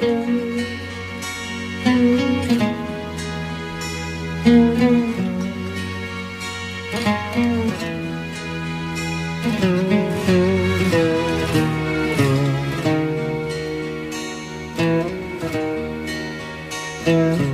Thank mm -hmm. you.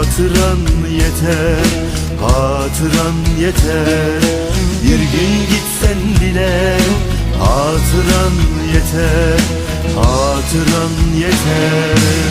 Hatıran yeter, hatıran yeter. Bir gün gitsen bile hatıran yeter Hatıran yeter